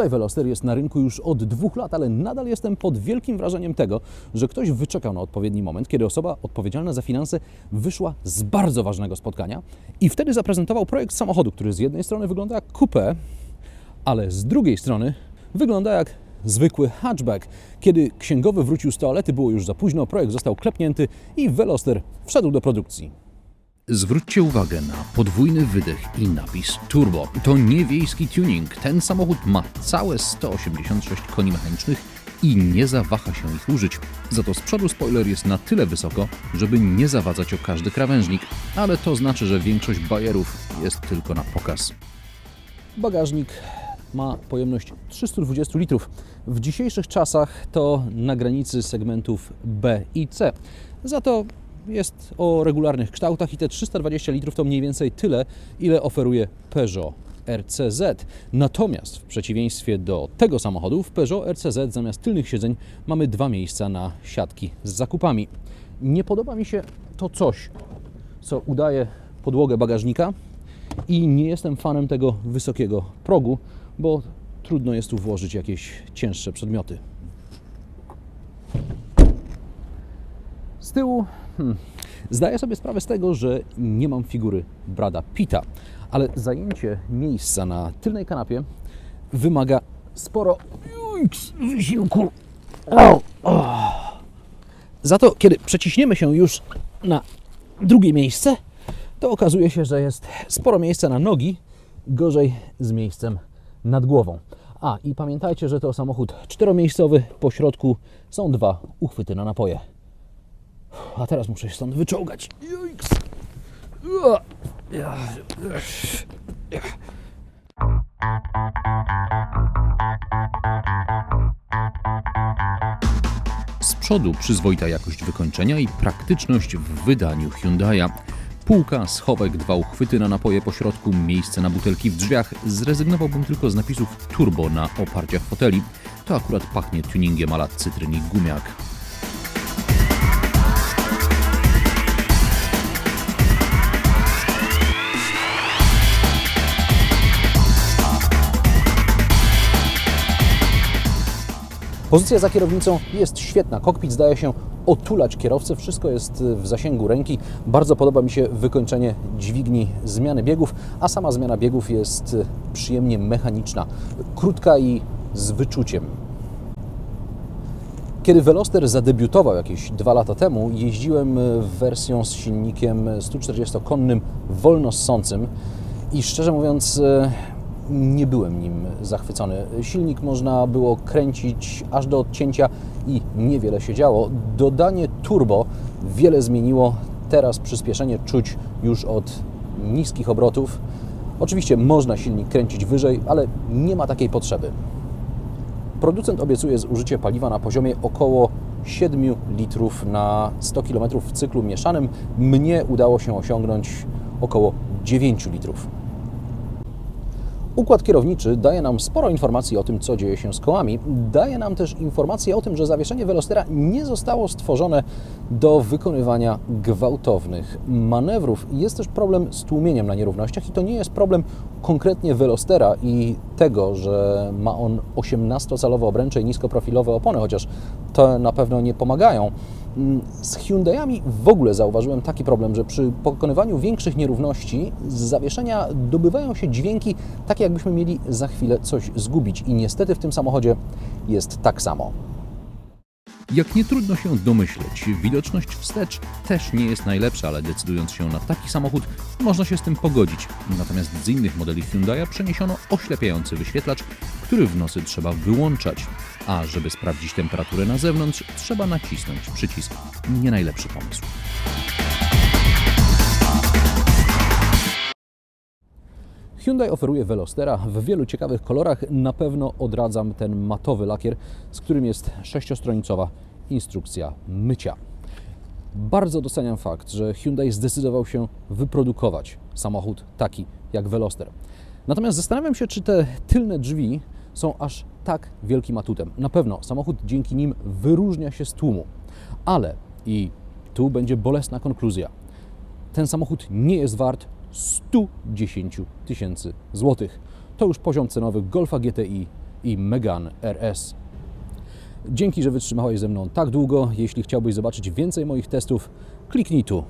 Hyundai Veloster jest na rynku już od dwóch lat, ale nadal jestem pod wielkim wrażeniem tego, że ktoś wyczekał na odpowiedni moment, kiedy osoba odpowiedzialna za finanse wyszła z bardzo ważnego spotkania i wtedy zaprezentował projekt samochodu, który z jednej strony wygląda jak coupé, ale z drugiej strony wygląda jak zwykły hatchback. Kiedy księgowy wrócił z toalety, było już za późno, projekt został klepnięty i Veloster wszedł do produkcji. Zwróćcie uwagę na podwójny wydech i napis Turbo. To nie wiejski tuning. Ten samochód ma całe 186 koni mechanicznych i nie zawaha się ich użyć. Za to z przodu spoiler jest na tyle wysoko, żeby nie zawadzać o każdy krawężnik, ale to znaczy, że większość bajerów jest tylko na pokaz. Bagażnik ma pojemność 320 litrów. W dzisiejszych czasach to na granicy segmentów B i C. Za to jest o regularnych kształtach i te 320 litrów to mniej więcej tyle, ile oferuje Peugeot RCZ. Natomiast w przeciwieństwie do tego samochodu w Peugeot RCZ zamiast tylnych siedzeń mamy dwa miejsca na siatki z zakupami. Nie podoba mi się to coś, co udaje podłogę bagażnika i nie jestem fanem tego wysokiego progu, bo trudno jest tu włożyć jakieś cięższe przedmioty. Z tyłu hmm, zdaję sobie sprawę z tego, że nie mam figury Brada Pitta, ale zajęcie miejsca na tylnej kanapie wymaga sporo wysiłku. Za to, kiedy przeciśniemy się już na drugie miejsce, to okazuje się, że jest sporo miejsca na nogi, gorzej z miejscem nad głową. A i pamiętajcie, że to samochód czteromiejscowy, po środku są dwa uchwyty na napoje. A teraz muszę się stąd. Ja. Z przodu przyzwoita jakość wykończenia i praktyczność w wydaniu Hyundai'a. Półka, schowek, dwa uchwyty na napoje po środku, miejsce na butelki w drzwiach. Zrezygnowałbym tylko z napisów turbo na oparciach foteli. To akurat pachnie tuningiem ala cytrynik gumiak. Pozycja za kierownicą jest świetna. Kokpit zdaje się otulać kierowcę. Wszystko jest w zasięgu ręki. Bardzo podoba mi się wykończenie dźwigni zmiany biegów, a sama zmiana biegów jest przyjemnie mechaniczna, krótka i z wyczuciem. Kiedy Veloster zadebiutował jakieś dwa lata temu, jeździłem wersją z silnikiem 140-konnym wolnossącym i szczerze mówiąc nie byłem nim zachwycony. Silnik można było kręcić aż do odcięcia i niewiele się działo. Dodanie turbo wiele zmieniło. Teraz przyspieszenie czuć już od niskich obrotów. Oczywiście można silnik kręcić wyżej, ale nie ma takiej potrzeby. Producent obiecuje zużycie paliwa na poziomie około 7 litrów na 100 km w cyklu mieszanym. Mnie udało się osiągnąć około 9 litrów. Układ kierowniczy daje nam sporo informacji o tym, co dzieje się z kołami. Daje nam też informacje o tym, że zawieszenie Velostera nie zostało stworzone do wykonywania gwałtownych manewrów. Jest też problem z tłumieniem na nierównościach i to nie jest problem konkretnie Velostera i tego, że ma on 18-calowe obręcze i niskoprofilowe opony, chociaż to na pewno nie pomagają. Z Hyundai'ami w ogóle zauważyłem taki problem, że przy pokonywaniu większych nierówności z zawieszenia dobywają się dźwięki takie, jakbyśmy mieli za chwilę coś zgubić. I niestety w tym samochodzie jest tak samo. Jak nie trudno się domyśleć, widoczność wstecz też nie jest najlepsza, ale decydując się na taki samochód, można się z tym pogodzić. Natomiast z innych modeli Hyundai'a przeniesiono oślepiający wyświetlacz, który w nocy trzeba wyłączać. A żeby sprawdzić temperaturę na zewnątrz, trzeba nacisnąć przycisk. Nie najlepszy pomysł. Hyundai oferuje Velostera w wielu ciekawych kolorach. Na pewno odradzam ten matowy lakier, z którym jest sześciostronicowa instrukcja mycia. Bardzo doceniam fakt, że Hyundai zdecydował się wyprodukować samochód taki jak Veloster. Natomiast zastanawiam się, czy te tylne drzwi są aż tak wielkim atutem. Na pewno samochód dzięki nim wyróżnia się z tłumu, ale i tu będzie bolesna konkluzja. Ten samochód nie jest wart 110 tysięcy złotych. To już poziom cenowy Golfa GTI i Megane RS. Dzięki, że wytrzymałeś ze mną tak długo. Jeśli chciałbyś zobaczyć więcej moich testów, kliknij tu.